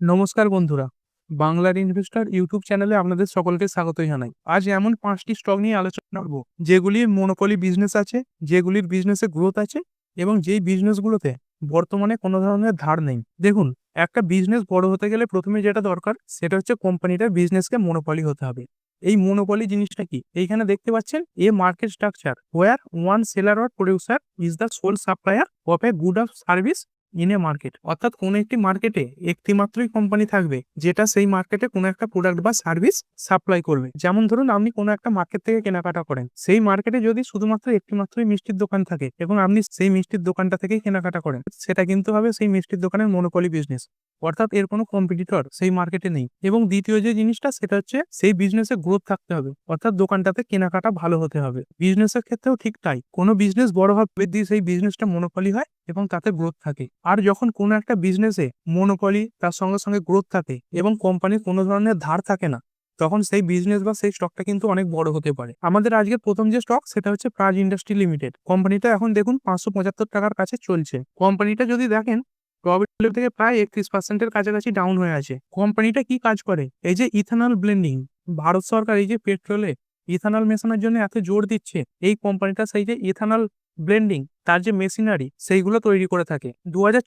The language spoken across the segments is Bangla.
নমস্কার বন্ধুরা, বাংলার ইনভেস্টর ইউটিউব চ্যানেলে আপনাদের সকলকে স্বাগত জানাই। আজ এমন পাঁচটি স্টক নিয়ে আলোচনা করব, যেগুলি মনোপলি বিজনেস আছে, যেগুলির বিজনেসে গ্রোথ আছে এবং যেই বিজনেসগুলোতে বর্তমানে কোনো ধরনের ধার নেই। দেখুন, একটা বিজনেস বড় হতে গেলে প্রথমে যেটা দরকার, সেটা হচ্ছে কোম্পানিটার বিজনেসকে মনোপলি হতে হবে। এই মনোপলি জিনিসটা কি? এইখানে দেখতে পাচ্ছেন, a market structure where one seller or producer is the sole supplier of a good of service in a market অর্থাৎ কোন একটি মার্কেটে একটি মাত্রই কোম্পানি থাকবে, যেটা সেই মার্কেটে কোনো একটা প্রোডাক্ট বা সার্ভিস সাপ্লাই করবে। যেমন ধরুন, আপনি কোনো একটা মার্কেট থেকে কেনাকাটা করেন, সেই মার্কেটে যদি শুধুমাত্র একটি মাত্রই মিষ্টির দোকান থাকে, এবং আপনি সেই মিষ্টির দোকানটা থেকেই কেনাকাটা করেন, সেটা কিন্তু হবে সেই মিষ্টির দোকানের মনোপলি বিজনেস অর্থাৎ এর কোনো কম্পিটিটর সেই মার্কেটে নেই। এবং দ্বিতীয় যে জিনিসটা, সেটা হচ্ছে সেই বিজনেসে গ্রোথ থাকতে হবে। অর্থাৎ দোকানটাতে কেনাকাটা ভালো হতে হবে। বিজনেসের ক্ষেত্রেও ঠিক তাই। কোনো বিজনেস বড় হবে দিয়ে সেই বিজনেসটা মনোপলি হয় এবং তাতে গ্রোথ থাকে। আর যখন কোনো একটা বিজনেসে মনোপলি তার সঙ্গে সঙ্গে গ্রোথ থাকে এবং কোম্পানির কোনো ধরনের ধার থাকে না, তখন সেই বিজনেস বা সেই স্টকটা কিন্তু অনেক বড় হতে পারে। আমাদের আজকের প্রথম যে স্টক সেটা হচ্ছে প্রাজ ইন্ডাস্ট্রি লিমিটেড কোম্পানিটা এখন দেখুন পাঁচশো পঁচাত্তর টাকার কাছে চলছে। কোম্পানিটা যদি দেখেন প্রফিট থেকে প্রায় একত্রিশ পার্সেন্টের কাছাকাছি ডাউন হয়ে আছে। কোম্পানিটা কি কাজ করে? এই যে ইথানল ব্লেন্ডিং ভারত সরকার এই যে পেট্রোলে ইথানল মেশানোর জন্য এত জোর দিচ্ছে, এই কোম্পানিটা সেই যে ইথানল ব্লেন্ডিং তার যে মেশিনারি সেইগুলো তৈরি করে থাকে। দু হাজার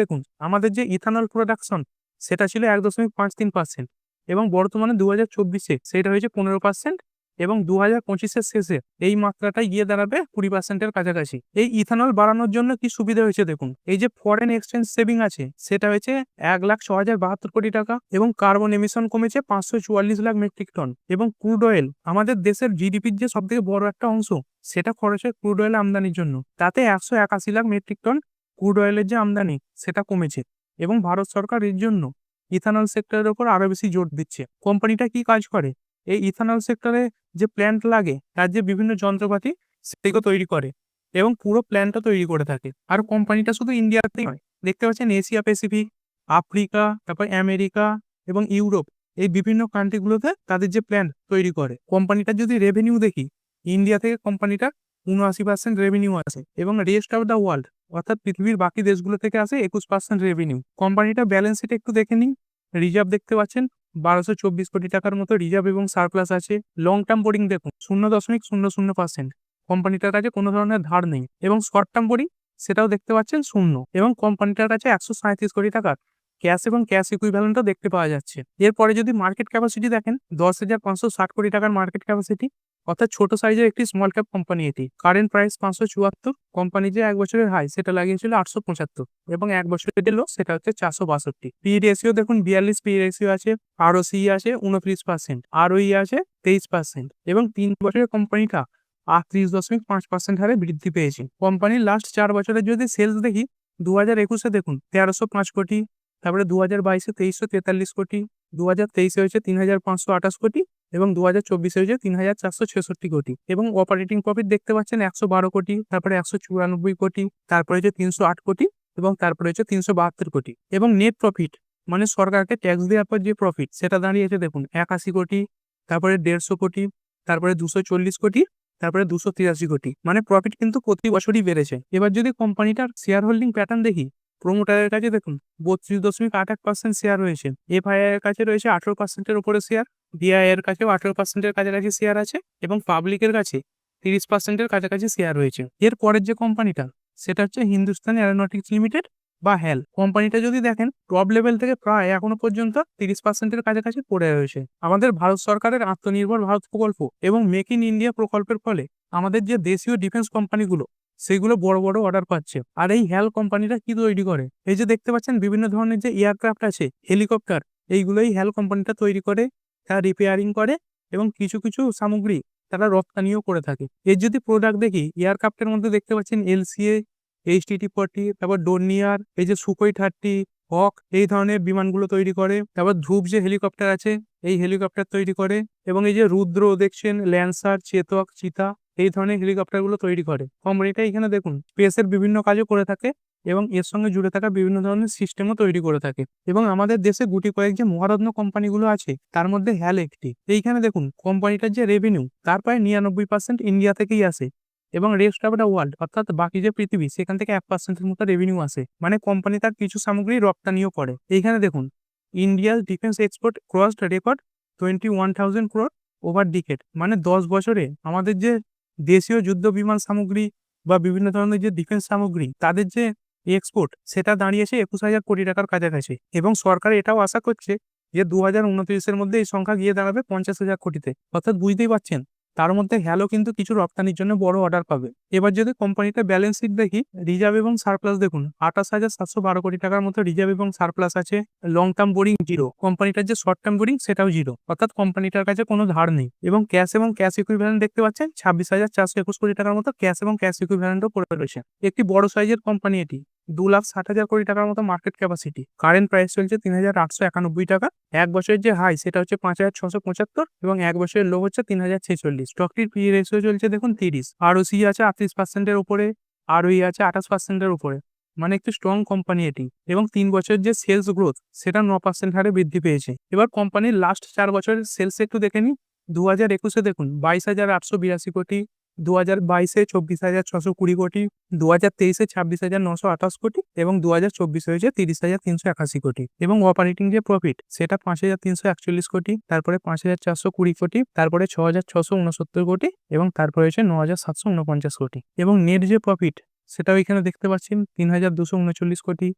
দেখুন, আমাদের যে ইথানল প্রোডাকশন সেটা ছিল এক দশমিক পাঁচ তিন পার্সেন্ট এবং বর্তমানে দু হাজার চব্বিশে সেটা হয়েছে পনেরো পার্সেন্ট এবং দু হাজার পঁচিশের শেষে এই মাত্রাটা গিয়ে দাঁড়াবে কুড়ি পার্সেন্টের কাছাকাছি। এই ইথানল বাড়ানোর জন্য কি সুবিধা হয়েছে দেখুন? এই যে ফরেন এক্সচেঞ্জ সেভিং আছে, সেটা হয়েছে এক লাখ ছ হাজার বাহাত্তর কোটি টাকা এবং কার্বন এমিশন কমেছে পাঁচশো চুয়াল্লিশ লাখ মেট্রিক টন এবং ক্রুড অয়েল আমাদের দেশের জিডিপির যে সব থেকে বড় একটা অংশ, সেটা খরচ হয় ক্রুড অয়েল আমদানির জন্য। তাতে একশো একাশি লাখ মেট্রিক টন ক্রুড অয়েলের যে আমদানি, সেটা কমেছে এবং ভারত সরকার এর জন্য ইথানল সেক্টরের ওপর আরও বেশি জোর দিচ্ছে। কোম্পানিটা কি কাজ করে? এই ইথানল সেক্টরে যে প্ল্যান্ট লাগে, তার যে বিভিন্ন যন্ত্রপাতি, সেগুলো তৈরি করে এবং পুরো প্ল্যানটা তৈরি করে থাকে। আর কোম্পানিটা শুধু ইন্ডিয়াতেই নয়, দেখতে পাচ্ছেন এশিয়া প্যাসিফিক আফ্রিকা, তারপর আমেরিকা এবং ইউরোপ, এই বিভিন্ন কান্ট্রিগুলোতে তাদের যে প্ল্যান তৈরি করে। কোম্পানিটার যদি রেভিনিউ দেখি, ইন্ডিয়া থেকে কোম্পানিটা উনআশি পার্সেন্ট রেভিনিউ আছে এবং রেস্ট অফ দ্য ওয়ার্ল্ড অর্থাৎ পৃথিবীর বাকি দেশগুলো থেকে আসে একুশ পার্সেন্ট রেভিনিউ কোম্পানিটা ব্যালেন্স শিট একটু দেখে নিন। রিজার্ভ দেখতে পাচ্ছেন বারোশো চব্বিশ কোটি টাকার মতো রিজার্ভ এবং সারপ্লাস আছে। লং টার্ম বোর্ডিং দেখুন, শূন্য দশমিক শূন্য শূন্য পার্সেন্ট কোম্পানিটার কাছে কোনো ধরনের ধার নেই এবং শর্ট টার্ম বোর্ডিং সেটাও দেখতে পাচ্ছেন শূন্য। এবং কোম্পানিটার কাছে একশো সাঁত্রিশ কোটি টাকার ক্যাশ এবং ক্যাশ ইকুইভ্যালেন্টও দেখতে পাওয়া যাচ্ছে। এরপরে যদি মার্কেট ক্যাপাসিটি দেখেন, দশ হাজার পাঁচশো ষাট কোটি টাকার মার্কেট ক্যাপাসিটি অর্থাৎ ছোট সাইজের একটি স্মল ক্যাপ কোম্পানি এটি। কারেন্ট প্রাইস পাঁচশো চুয়াত্তর কোম্পানি যে এক বছরের হাই সেটা লাগিয়েছিল আটশো পঁচাত্তর এবং এক বছরের লো সেটা হচ্ছে চারশো বাষট্টি। পি রেশিও দেখুন, বিয়াল্লিশ পি রেশিও আছে আরও সি আছে, উনত্রিশ পার্সেন্ট আরওই আছে, তেইশ পার্সেন্ট এবং তিন বছরের কোম্পানিটা আটত্রিশ দশমিক পাঁচ পার্সেন্ট হারে বৃদ্ধি পেয়েছে। কোম্পানির লাস্ট চার বছরের যদি সেলস দেখি দু হাজার একুশে দেখুন, তেরোশো পাঁচ কোটি, তারপরে দু হাজার বাইশে তেইশশো তেতাল্লিশ কোটি দু হাজার তেইশে হয়েছে তিন হাজার পাঁচশো আঠাশ কোটি এবং দু হাজার চব্বিশে হয়েছে তিন হাজার চারশো ছেষট্টি কোটি। এবং অপারেটিং প্রফিট দেখতে পাচ্ছেন একশো বারো কোটি, তারপরে একশো চুরানব্বই কোটি, তারপরে হচ্ছে তিনশো আট কোটি এবং তারপরে হচ্ছে তিনশো বাহাত্তর কোটি। এবং নেট প্রফিট মানে সরকারকে ট্যাক্স দেওয়ার পর যে প্রফিট সেটা দাঁড়িয়েছে দেখুন, একাশি কোটি, তারপরে দেড়শো কোটি, তারপরে দুশো চল্লিশ কোটি, তারপরে দুশো তিরাশি কোটি। মানে প্রফিট কিন্তু প্রতি বছরই বেড়েছে। এবার যদি কোম্পানিটার শেয়ার হোল্ডিং প্যাটার্ন দেখি প্রোমোটারের কাছে দেখুন, বত্রিশ দশমিক আট এক পার্সেন্ট শেয়ার রয়েছে এফআইআর এর কাছে রয়েছে আঠারো পার্সেন্টের উপরে শেয়ার ডিআই এর কাছেও আঠেরো পার্সেন্টের কাছাকাছি শেয়ার আছে এবং পাবলিকের কাছে তিরিশ পার্সেন্টের কাছাকাছি শেয়ার রয়েছে। এর পরের যে কোম্পানিটা সেটা হচ্ছে হিন্দুস্তান অ্যারোনটিক্স লিমিটেড বা হেল কোম্পানিটা যদি দেখেন টপ লেভেল থেকে প্রায় এখনও পর্যন্ত তিরিশ পার্সেন্টের কাছাকাছি পড়ে রয়েছে। আমাদের ভারত সরকারের আত্মনির্ভর ভারত প্রকল্প এবং মেক ইন ইন্ডিয়া প্রকল্পের ফলে আমাদের যে দেশীয় ডিফেন্স কোম্পানিগুলো সেগুলো বড় বড় অর্ডার পাচ্ছে। আর এই হেল কোম্পানিটা কি তৈরি করে? এই যে দেখতে পাচ্ছেন, বিভিন্ন ধরনের যে এয়ারক্রাফট আছে হেলিকপ্টার এইগুলোই হেল কোম্পানিটা তৈরি করে। তারা রিপেয়ারিং করে এবং কিছু কিছু সামগ্রী তারা রপ্তানিও করে থাকে। এর যদি প্রোডাক্ট দেখি এয়ারক্রাফটের মধ্যে দেখতে পাচ্ছেন এলসিএ এইচটিটি ফর্টি তারপর ডোনিয়ার এই যে সুকোই থার্টি হক এই ধরনের বিমানগুলো তৈরি করে। তারপর ধ্রুব যে হেলিকপ্টার আছে, এই হেলিকপ্টার তৈরি করে এবং এই যে রুদ্র দেখছেন ল্যান্সার চেতক চিতা এই ধরনের হেলিকপ্টারগুলো তৈরি করে। কোম্পানিটা এখানে দেখুন স্পেসের বিভিন্ন কাজও করে থাকে। এবং এর সঙ্গে জুড়ে থাকা বিভিন্ন ধরনের সিস্টেমও তৈরি করে থাকে। এবং আমাদের দেশে গুটি কয়েক যে মহারত্ন কোম্পানিগুলো আছে, তার মধ্যে হ্যাল একটি। এইখানে দেখুন, কোম্পানিটার যে রেভিনিউ তার প্রায় নিরানব্বই পার্সেন্ট ইন্ডিয়া থেকেই আসে। এবং রেস্ট অফ দ্য ওয়ার্ল্ড অর্থাৎ বাকি যে পৃথিবী, সেখান থেকে এক পার্সেন্টের মতো রেভিনিউ আসে। মানে কোম্পানি তার কিছু সামগ্রী রপ্তানিও করে। এইখানে দেখুন ইন্ডিয়ার defence export cross record twenty one thousand crore over decade মানে দশ বছরে আমাদের যে দেশীয় যুদ্ধ বিমান সামগ্রী বা বিভিন্ন ধরনের যে ডিফেন্স সামগ্রী, তাদের যে এক্সপোর্ট সেটা দাঁড়িয়েছে একুশ হাজার কোটি টাকার কাছাকাছি। এবং সরকার এটাও আশা করছে যে দু হাজার উনত্রিশের মধ্যে এই সংখ্যা গিয়ে দাঁড়াবে পঞ্চাশ হাজার কোটিতে। অর্থাৎ বুঝতেই পারছেন, তার মধ্যে হ্যালো কিন্তু কিছু রপ্তানির জন্য বড় অর্ডার পাবে। এবার যদি কোম্পানিটা ব্যালেন্স শিট দেখি রিজার্ভ এবং সারপ্লাস দেখুন, আঠাশ হাজার সাতশো বারো কোটি টাকার মতো রিজার্ভ এবং সারপ্লাস আছে লং টার্ম বোরিং জিরো কোম্পানিটার যে শর্ট টার্ম বোরিং সেটাও জিরো অর্থাৎ কোম্পানিটার কাছে কোনো ধার নেই। এবং ক্যাশ এবং ক্যাশ ইকুইভ্যালেন্ট দেখতে পাচ্ছেন, ছাব্বিশ হাজার চারশো একুশ কোটি টাকার মতো ক্যাশ এবং ক্যাশ ইকুইভ্যালেন্টও পড়ে রয়েছে। একটি বড় সাইজের কোম্পানি এটি। দু লাখ ষাট হাজার কোটি টাকার মতো মার্কেট ক্যাপাসিটি কারেন্ট প্রাইস চলছে তিন হাজার আটশো একানব্বই টাকা। এক বছরের যে হাই সেটা হচ্ছে পাঁচ হাজার ছশো পঁচাত্তর এবং এক বছরের লো হচ্ছে তিন হাজার ছেচল্লিশ। স্টকটির পি রেশিও চলছে দেখুন তিরিশ। আর সি আছে আটত্রিশ পার্সেন্টের উপরে আর ওই আছে আঠাশ পার্সেন্টের উপরে। মানে একটি স্ট্রং কোম্পানি এটি। এবং তিন বছরের যে সেলস গ্রোথ সেটা ন পার্সেন্ট হারে বৃদ্ধি পেয়েছে। এবার কোম্পানির লাস্ট চার বছরের সেলস একটু দেখে নিই। দু হাজার একুশে দেখুন, বাইশ হাজার আটশো বিরাশি কোটি দু হাজার বাইশে চব্বিশ হাজার ছশো কুড়ি কোটি দু হাজার তেইশে ছাব্বিশ হাজার নশো আঠাশ কোটি এবং দু হাজার চব্বিশে হয়েছে তিরিশ হাজার তিনশো একাশি কোটি এবং অপারেটিং যে প্রফিট সেটা পাঁচ হাজার তিনশো একচল্লিশ কোটি, তারপরে পাঁচ হাজার চারশো কুড়ি কোটি, তারপরে ছ হাজার ছশো উনসত্তর কোটি এবং তারপরে হয়েছে ন হাজার সাতশো উনপঞ্চাশ কোটি এবং নেট যে প্রফিট সেটাও এখানে দেখতে পাচ্ছেন তিন হাজার দুশো উনচল্লিশ কোটি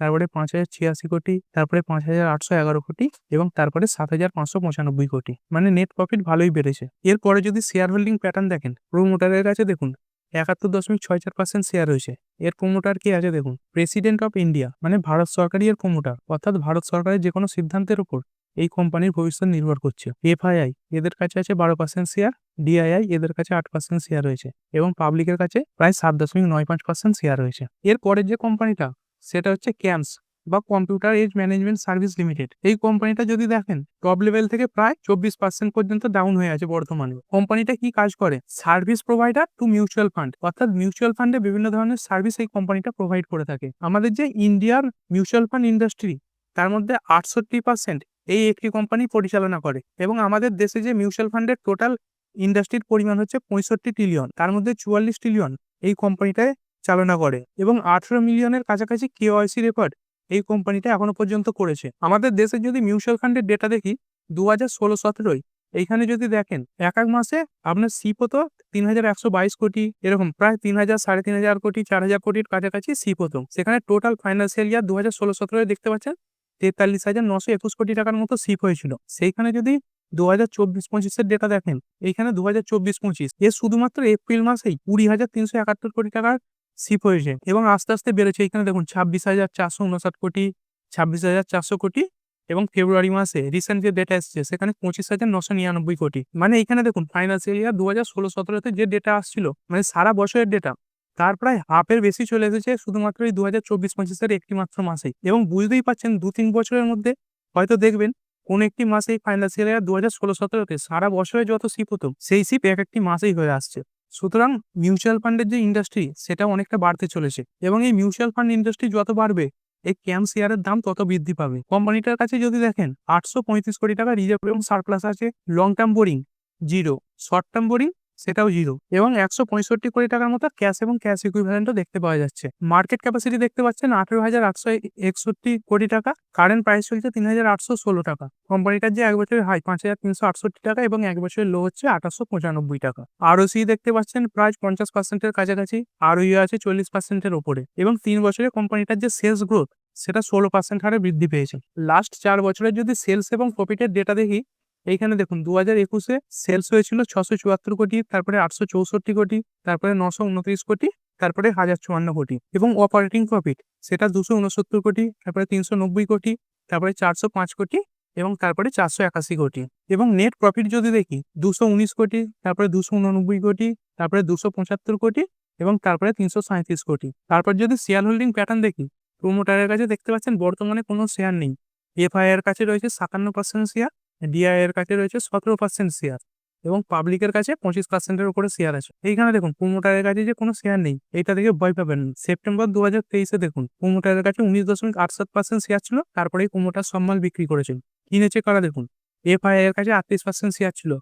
তারপরে পাঁচ হাজার ছিয়াশি কোটি, তারপরে পাঁচ হাজার আটশো এগারো কোটি এবং তারপরে সাত হাজার পাঁচশো পঁচানব্বই কোটি। মানে নেট প্রফিট ভালোই বেড়েছে। এরপরে যদি শেয়ার হোল্ডিং প্যাটার্ন দেখেন প্রোমোটারের কাছে দেখুন, একাত্তর দশমিক ছয় চার পার্সেন্ট শেয়ার রয়েছে এর প্রোমোটার কি আছে দেখুন প্রেসিডেন্ট অফ ইন্ডিয়া মানে ভারত সরকারই এর প্রোমোটার অর্থাৎ ভারত সরকারের যে কোনো সিদ্ধান্তের উপর এই কোম্পানির ভবিষ্যৎ নির্ভর করছে। এফআইআই এদের কাছে আছে বারো পার্সেন্ট শেয়ার ডিআইআই এদের কাছে আট পার্সেন্ট শেয়ার রয়েছে এবং পাবলিকের কাছে প্রায় সাত দশমিক নয় পাঁচ পার্সেন্ট শেয়ার রয়েছে এর পরের যে কোম্পানিটা সেটা হচ্ছে ক্যামস বা computer age management service limited এই কোম্পানিটা যদি দেখেন টপ লেভেল থেকে প্রায় চব্বিশ পার্সেন্ট পর্যন্ত ডাউন হয়ে আছে বর্তমানে। কোম্পানিটা কি কাজ করে? Service provider to mutual fund অর্থাৎ মিউচুয়াল ফান্ডে বিভিন্ন ধরনের সার্ভিস এই কোম্পানিটা প্রোভাইড করে থাকে। আমাদের যে ইন্ডিয়ার মিউচুয়াল ফান্ড ইন্ডাস্ট্রি তার মধ্যে আটষট্টি পার্সেন্ট এই একটি কোম্পানি পরিচালনা করে এবং আমাদের দেশে যে মিউচুয়াল ফান্ডের টোটাল ইন্ডাস্ট্রির পরিমাণ হচ্ছে পঁয়ষট্টি ট্রিলিয়ন তার মধ্যে চুয়াল্লিশ ট্রিলিয়ন এই কোম্পানিটায় চালনা করে এবং আঠেরো মিলিয়নের কাছাকাছি কেওয়াইসি রেকর্ড এই কোম্পানিটা এখনও পর্যন্ত করেছে। আমাদের দেশে যদি মিউচুয়াল ফান্ডের ডেটা দেখি দু হাজার ষোলো সতেরোই এইখানে যদি দেখেন, এক এক মাসে আপনার সিপ হতো তিন হাজার একশো বাইশ কোটি, এরকম প্রায় তিন হাজার সাড়ে তিন হাজার কোটি চার হাজার কোটির কাছাকাছি সিপ হতো সেখানে টোটাল ফাইন্যান্সিয়াল ইয়ার দু হাজার ষোলো সতেরোয় দেখতে পাচ্ছেন, তেতাল্লিশ হাজার নশো একুশ কোটি টাকার মতো সিপ হয়েছিল। সেইখানে যদি দু হাজার চব্বিশ পঁচিশের ডেটা দেখেন, এইখানে দু হাজার চব্বিশ পঁচিশ এর শুধুমাত্র এপ্রিল মাসেই কুড়ি হাজার তিনশো একাত্তর কোটি টাকার সিপ হয়েছে। এবং আস্তে আস্তে বেড়েছে এখানে দেখুন, ছাব্বিশ হাজার চারশো উনষাট কোটি, ছাব্বিশ হাজার চারশো কোটি এবং ফেব্রুয়ারি মাসে রিসেন্ট যে ডেটা এসছে, সেখানে পঁচিশ হাজার নশো নিরানব্বই কোটি। মানে এখানে দেখুন ফাইন্যান্সিয়াল ইয়ার দু হাজার ষোলো সতেরোতে যে ডেটা আসছিল মানে সারা বছরের ডেটা তার প্রায় হাফের বেশি চলে এসেছে শুধুমাত্র এই দু হাজার চব্বিশ পঁচিশের একটি মাত্র মাসেই। এবং বুঝতেই পাচ্ছেন দু তিন বছরের মধ্যে হয়তো দেখবেন, কোন একটি মাসে ফাইন্যান্সিয়াল ইয়ার দু হাজার ষোলো সতেরোতে সারা বছরে যত সিপ হতো, সেই সিপ এক একটি মাসেই হয়ে আসছে। সুতরাং মিউচুয়াল ফান্ডের যে ইন্ডাস্ট্রি সেটা অনেকটা বাড়তে চলেছে এবং এই মিউচুয়াল ফান্ড ইন্ডাস্ট্রি যত বাড়বে, এই ক্যাম শেয়ারের দাম তত বৃদ্ধি পাবে। কোম্পানিটার কাছে যদি দেখেন, আটশো পঁয়ত্রিশ কোটি টাকা রিজার্ভ এবং সারপ্লাস আছে long term borrowing zero short term borrowing সেটাও জিরো। এবং একশো পঁয়ষট্টি কোটি টাকার মতো ক্যাশ এবং ক্যাশ ইকুইভ্যালেন্টও দেখতে পাওয়া যাচ্ছে। মার্কেট ক্যাপাসিটি দেখতে পাচ্ছেন আঠেরো হাজার আটশো একষট্টি কোটি টাকা। কারেন্ট প্রাইস চলছে তিন হাজার আটশো ষোলো টাকা। কোম্পানিটার যে এক বছরের হাই পাঁচ হাজার তিনশো আটষট্টি টাকা এবং এক বছরের লো হচ্ছে আঠাশশো পঁচানব্বই টাকা। আরও সি দেখতে পাচ্ছেন প্রায় পঞ্চাশ পার্সেন্টের কাছাকাছি। আর ইয়ে আছে চল্লিশ পার্সেন্টের ওপরে। এবং তিন বছরে কোম্পানিটার যে সেলস গ্রোথ সেটা ষোলো পার্সেন্ট হারে বৃদ্ধি পেয়েছে। লাস্ট চার বছরের যদি সেলস এবং প্রফিটের ডেটা দেখি এইখানে দেখুন দু হাজার একুশে সেলস হয়েছিল ছশো চুয়াত্তর কোটি, তারপরে আটশো চৌষট্টি কোটি, তারপরে নশো উনত্রিশ কোটি, তারপরে হাজার চুয়ান্ন কোটি এবং অপারেটিং প্রফিট সেটা দুশো উনসত্তর কোটি, তারপরে তিনশো নব্বই কোটি, তারপরে চারশো পাঁচ কোটি এবং তারপরে চারশো একাশি কোটি এবং নেট প্রফিট যদি দেখি দুশো উনিশ কোটি, তারপরে দুশো উননব্বই কোটি, তারপরে দুশো পঁচাত্তর কোটি এবং তারপরে তিনশো সাঁত্রিশ কোটি। তারপর যদি শেয়ার হোল্ডিং প্যাটার্ন দেখি প্রোমোটারের কাছে দেখতে পাচ্ছেন বর্তমানে কোনো শেয়ার নেই। এফআইআর কাছে রয়েছে সাতান্ন পার্সেন্ট শেয়ার ডিআই এর কাছে রয়েছে সতেরো পার্সেন্ট শেয়ার এবং পাবলিকের কাছে পঁচিশ পার্সেন্টের উপরে শেয়ার আছে। এইখানে দেখুন প্রোমোটারের কাছে যে কোনো শেয়ার নেই, এইটা থেকে ভয় পাবেন না। সেপ্টেম্বর দু হাজার তেইশে দেখুন প্রোমোটারের কাছে উনিশ দশমিক আট সাত পার্সেন্ট শেয়ার ছিল তারপরেই প্রোমোটার সম্মাল বিক্রি করেছেন কিনেছে কারা দেখুন এফআই এর কাছে আটত্রিশ পার্সেন্ট শেয়ার ছিল,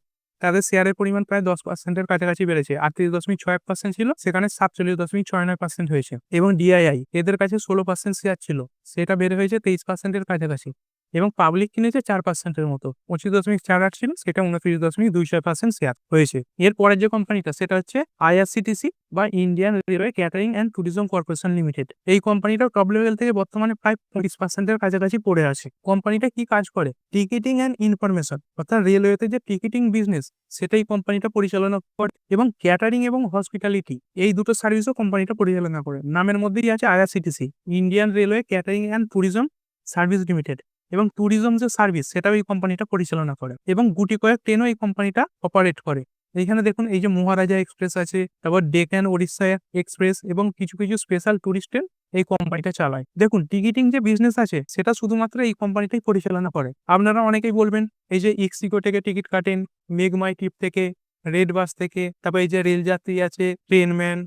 তাদের শেয়ারের পরিমাণ প্রায় দশ পার্সেন্টের কাছাকাছি বেড়েছে, আটত্রিশ দশমিক ছয় পার্সেন্ট ছিল, সেখানে সাতচল্লিশ দশমিক ছয় নয় পার্সেন্ট হয়েছে। এবং ডিআইআই এদের কাছে ষোলো পার্সেন্ট শেয়ার ছিল, সেটা বেড়ে হয়েছে তেইশ পার্সেন্টের কাছাকাছি। এবং পাবলিক কিনেছে চার পার্সেন্টের মতো। পঁচিশ দশমিক চার আট ছিল, সেটা উনত্রিশ দশমিক দুই ছয় পার্সেন্ট শেয়ার হয়েছে। এর পরের যে কোম্পানিটা সেটা হচ্ছে আইআরসিটিসি বা Indian railway catering and tourism corporation limited এই কোম্পানিটাও টপ লেভেল থেকে বর্তমানে প্রায় পঁচিশ পার্সেন্টের কাছাকাছি পড়ে আছে। কোম্পানিটা কি কাজ করে? টিকিটিং অ্যান্ড ইনফরমেশন অর্থাৎ রেলওয়েতে যে টিকিটিং বিজনেস সেটা সেটাই কোম্পানিটা পরিচালনা করে এবং ক্যাটারিং এবং হসপিটালিটি এই দুটো সার্ভিসও কোম্পানিটা পরিচালনা করে। নামের মধ্যেই আছে IRCTC Indian railway catering and tourism service limited এবং ট্যুরিজম যে সার্ভিস সেটাও এই কোম্পানিটা পরিচালনা করে এবং গুটি কয়েক ট্রেনও এই কোম্পানিটা অপারেট করে। এইখানে দেখুন, এই যে মহারাজা এক্সপ্রেস আছে, তারপর ডেকান ওড়িশা এক্সপ্রেস এবং কিছু কিছু স্পেশাল ট্যুরিস্ট ট্রেন এই কোম্পানিটা চালায়। দেখুন টিকিটিং যে বিজনেস আছে, সেটা শুধুমাত্র এই কোম্পানিটাই পরিচালনা করে। আপনারা অনেকেই বলবেন, এই যে ইক্সিকো থেকে টিকিট কাটেন মেঘমাই ট্রিপ থেকে রেড বাস থেকে, তারপর এই যে রেল যাত্রী আছে ট্রেনম্যান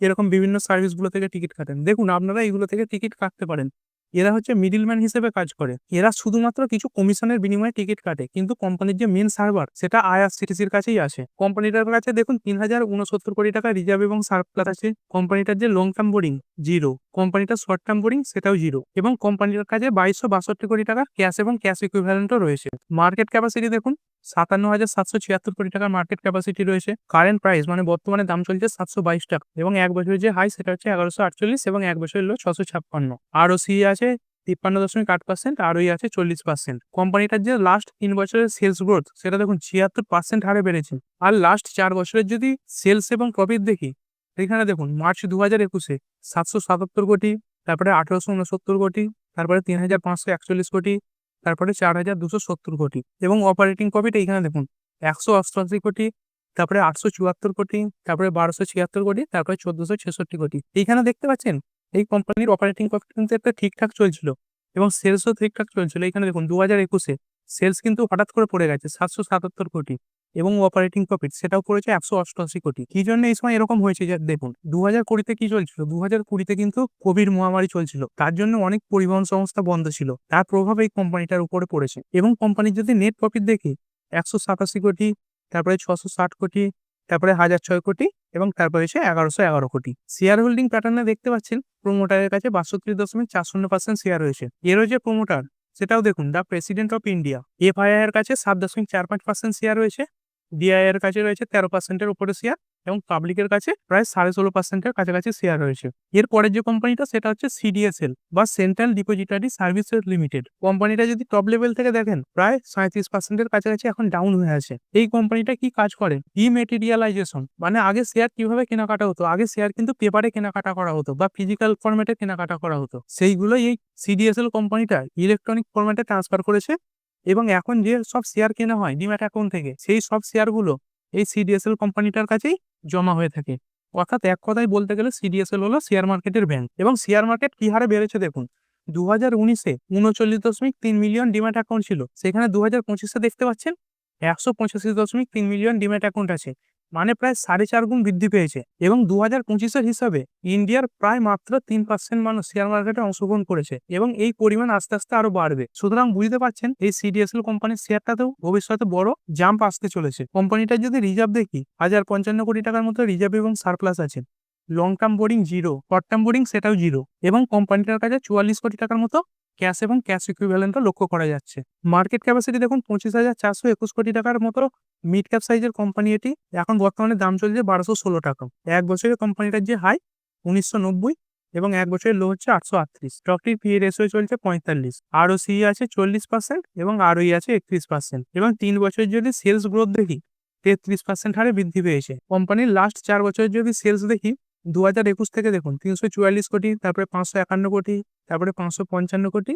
এরকম বিভিন্ন সার্ভিসগুলো থেকে টিকিট কাটেন। দেখুন, আপনারা এইগুলো থেকে টিকিট কাটতে পারেন। এরা হচ্ছে মিডিলম্যান হিসেবে কাজ করে। এরা শুধুমাত্র কিছু কমিশনের বিনিময়ে টিকিট কাটে, কিন্তু কোম্পানির যে মেন সার্ভার সেটা আইআরসিটিসির কাছেই আছে কোম্পানিটার কাছে দেখুন, তিন হাজার উনসত্তর কোটি টাকা রিজার্ভ এবং সার্প্লাস আছে। কোম্পানিটার যে লং টার্ম বোর্ডিং জিরো কোম্পানিটার শর্ট টার্ম বোর্ডিং সেটাও জিরো এবং কোম্পানিটার কাছে বাইশশো বাষট্টি কোটি টাকা ক্যাশ এবং ক্যাশ ইকুইভ্যালেন্টও রয়েছে। মার্কেট ক্যাপাসিটি দেখুন সাতান্ন হাজার সাতশো ছিয়াত্তর কোটি টাকার মার্কেট ক্যাপাসিটি রয়েছে। কারেন্ট প্রাইস মানে বর্তমানে দাম চলছে সাতশো বাইশ টাকা এবং এক বছরের যে হাই সেটা হচ্ছে এগারোশো আটচল্লিশ এবং এক বছরের লো ছশো ছাপ্পান্ন। আরও সি আছে তিপ্পান্ন দশমিক আট পার্সেন্ট আর ওই আছে চল্লিশ পার্সেন্ট কোম্পানিটার যে লাস্ট তিন বছরের সেলস গ্রোথ সেটা দেখুন ছিয়াত্তর পার্সেন্ট হারে বেড়েছে। আর লাস্ট চার বছরের যদি সেলস এবং প্রফিট দেখি, এখানে দেখুন মার্চ দু হাজার একুশে সাতশো সাতাত্তর কোটি, তারপরে আঠারোশো উনসত্তর কোটি, তারপরে তিন হাজার পাঁচশো একচল্লিশ কোটি তারপরে চার হাজার দুশো সত্তর কোটি এবং অপারেটিং প্রফিট এইখানে দেখুন, একশো অষ্টআশি কোটি, তারপরে আটশো চুয়াত্তর কোটি, তারপরে বারোশো ছিয়াত্তর কোটি, তারপরে চোদ্দশো ছেষট্টি কোটি। এইখানে দেখতে পাচ্ছেন, এই কোম্পানির অপারেটিং প্রফিট কিন্তু একটা ঠিকঠাক চলছিল এবং সেলসও ঠিকঠাক চলছিল। এখানে দেখুন দু হাজার একুশে সেলস কিন্তু হঠাৎ করে পড়ে গেছে সাতশো সাতাত্তর কোটি। এবং অপারেটিং প্রফিট সেটাও পড়েছে একশো অষ্টআশি কোটি। কি জন্য এই সময় এরকম হয়েছে যে, দেখুন দু হাজার কুড়িতে কি চলছিল? দু হাজার কুড়িতে কিন্তু কোভিড মহামারী চলছিল। তার জন্য অনেক পরিবহন সংস্থা বন্ধ ছিল। তার প্রভাব এই কোম্পানিটার উপরে পড়েছে। এবং কোম্পানির যদি নেট প্রফিট দেখি, একশো সাতাশি কোটি, তারপরে ছশো ষাট কোটি, তারপরে হাজার ছয় কোটি এবং তারপরে এসে এগারোশো এগারো কোটি। শেয়ার হোল্ডিং প্যাটার্নে দেখতে পাচ্ছেন প্রোমোটারের কাছে বাষট্টি দশমিক চার শূন্য পার্সেন্ট শেয়ার রয়েছে এরও যে প্রোমোটার সেটাও দেখুন the president of India FII এর কাছে সাত দশমিক চার পাঁচ পার্সেন্ট শেয়ার রয়েছে। ডিআই এর কাছে রয়েছে তেরো পার্সেন্টের উপরে শেয়ার এবং পাবলিকের কাছে প্রায় সাড়ে ষোলো পার্সেন্টের কাছাকাছি শেয়ার রয়েছে। এর পরের যে কোম্পানিটা সেটা হচ্ছে সিডিএসএল বা সেন্ট্রাল ডিপোজিটারি সার্ভিসেস লিমিটেড কোম্পানিটা যদি টপ লেভেল থেকে দেখেন, প্রায় সাঁত্রিশ পার্সেন্টের কাছাকাছি এখন ডাউন হয়ে আছে। এই কোম্পানিটা কি কাজ করে? ডিমেটেরিয়ালাইজেশন মানে আগে শেয়ার কীভাবে কেনাকাটা হতো? আগে শেয়ার কিন্তু পেপারে কেনাকাটা করা হতো বা ফিজিক্যাল ফরম্যাটে কেনাকাটা করা হতো। সেইগুলোই এই সিডিএসএল কোম্পানিটা ইলেকট্রনিক ফরম্যাটে ট্রান্সফার করেছে। এবং এখন যে সব শেয়ার কেনা হয় ডিম্যাট অ্যাকাউন্ট থেকে, সেই সব শেয়ারগুলো এই সিডিএসএল কোম্পানিটার কাছেই জমা হয়ে থাকে। অর্থাৎ এক কথায় বলতে গেলে সিডিএসএল হলো শেয়ার মার্কেটের ব্যাংক এবং শেয়ার মার্কেট কি হারে বেড়েছে দেখুন দু হাজার উনিশে উনচল্লিশ দশমিক তিন মিলিয়ন ডিম্যাট অ্যাকাউন্ট ছিল। সেখানে দু হাজার পঁচিশে দেখতে পাচ্ছেন, একশো পঁচাশি দশমিক তিন মিলিয়ন ডিম্যাট অ্যাকাউন্ট আছে। মানে প্রায় সাড়ে চার গুণ বৃদ্ধি পেয়েছে এবং দু হাজার পঁচিশের হিসাবে ইন্ডিয়ার প্রায় মাত্র তিন পার্সেন্ট মানুষ শেয়ার মার্কেটে অংশগ্রহণ করেছে এবং এই পরিমাণ আস্তে আস্তে আরও বাড়বে। সুতরাং বুঝতে পারছেন, এই সিডিএসএল কোম্পানির শেয়ারটাতেও ভবিষ্যতে বড় জাম্প আসতে চলেছে। কোম্পানিটার যদি রিজার্ভ দেখি, হাজার পঞ্চান্ন কোটি টাকার মতো রিজার্ভ এবং সারপ্লাস আছে। Long term borrowing zero short term borrowing সেটাও জিরো এবং কোম্পানিটার কাছে চুয়াল্লিশ কোটি টাকার মতো ক্যাশ এবং ক্যাশ ইকুইভ্যালেন্টও লক্ষ্য করা যাচ্ছে। মার্কেট ক্যাপাসিটি দেখুন পঁচিশ হাজার চারশো একুশ কোটি টাকার মতো মিড ক্যাপ সাইজের কোম্পানি এটি। এখন বর্তমানে দাম চলছে বারোশো ষোলো টাকা। এক বছরের কোম্পানিটার যে হাই উনিশশো নব্বই এবং এক বছরের লো হচ্ছে আটশো আটত্রিশ। স্টকটির পি রেশিও চলছে পঁয়তাল্লিশ। আরও সি আছে চল্লিশ পার্সেন্ট এবং আরওই আছে একত্রিশ পার্সেন্ট এবং তিন বছরের যদি সেলস গ্রোথ দেখি, তেত্রিশ পার্সেন্ট হারে বৃদ্ধি পেয়েছে। কোম্পানির লাস্ট চার বছরের যদি সেলস দেখি দু হাজার একুশ থেকে দেখুন, তিনশো চুয়াল্লিশ কোটি, তারপরে পাঁচশো একান্ন কোটি তারপরে পাঁচশো পঞ্চান্ন কোটি,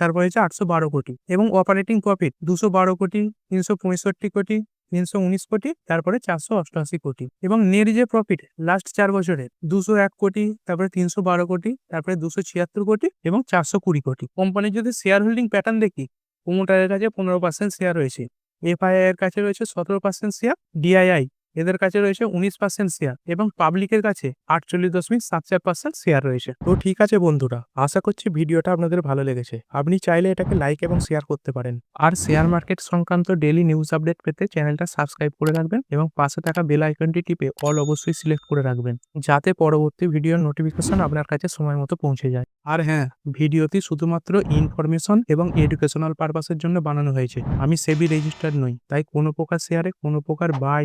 তারপরে হচ্ছে আটশো বারো কোটি এবং অপারেটিং প্রফিট দুশো বারো কোটি, তিনশো পঁয়ষট্টি কোটি, তিনশো উনিশ কোটি, তারপরে চারশো অষ্টআশি কোটি এবং নেট যে প্রফিট লাস্ট চার বছরের দুশো এক কোটি, তারপরে তিনশো বারো কোটি, তারপরে দুশো ছিয়াত্তর কোটি এবং চারশো কুড়ি কোটি। কোম্পানির যদি শেয়ার হোল্ডিং প্যাটার্ন দেখি প্রোমোটারের কাছে পনেরো পার্সেন্ট শেয়ার রয়েছে এফআইআই এর কাছে রয়েছে সতেরো পার্সেন্ট শেয়ার ডিআইআই এদের কাছে রয়েছে উনিশ পার্সেন্ট শেয়ার এবং পাবলিকের কাছে আটচল্লিশ দশমিক সাত চার পার্সেন্ট শেয়ার রয়েছে। তো ঠিক আছে বন্ধুরা, আশা করছি ভিডিওটা আপনাদের ভালো লেগেছে। আপনি চাইলে এটাকে লাইক এবং শেয়ার করতে পারেন। আর শেয়ার মার্কেট সংক্রান্ত ডেলি নিউজ আপডেট পেতে চ্যানেলটা সাবস্ক্রাইব করে রাখবেন এবং পাশে থাকা বেল আইকনটি টিপে অল অবশ্যই সিলেক্ট করে রাখবেন, যাতে পরবর্তী ভিডিওর নোটিফিকেশন আপনার কাছে সময় মতো পৌঁছে যায়। আর হ্যাঁ ভিডিওটি শুধুমাত্র ইনফরমেশন এবং এডুকেশনাল পারপাসের জন্য বানানো হয়েছে। আমি সেবি রেজিস্টার্ড নই, তাই কোনো প্রকার শেয়ারে কোনো প্রকার বাই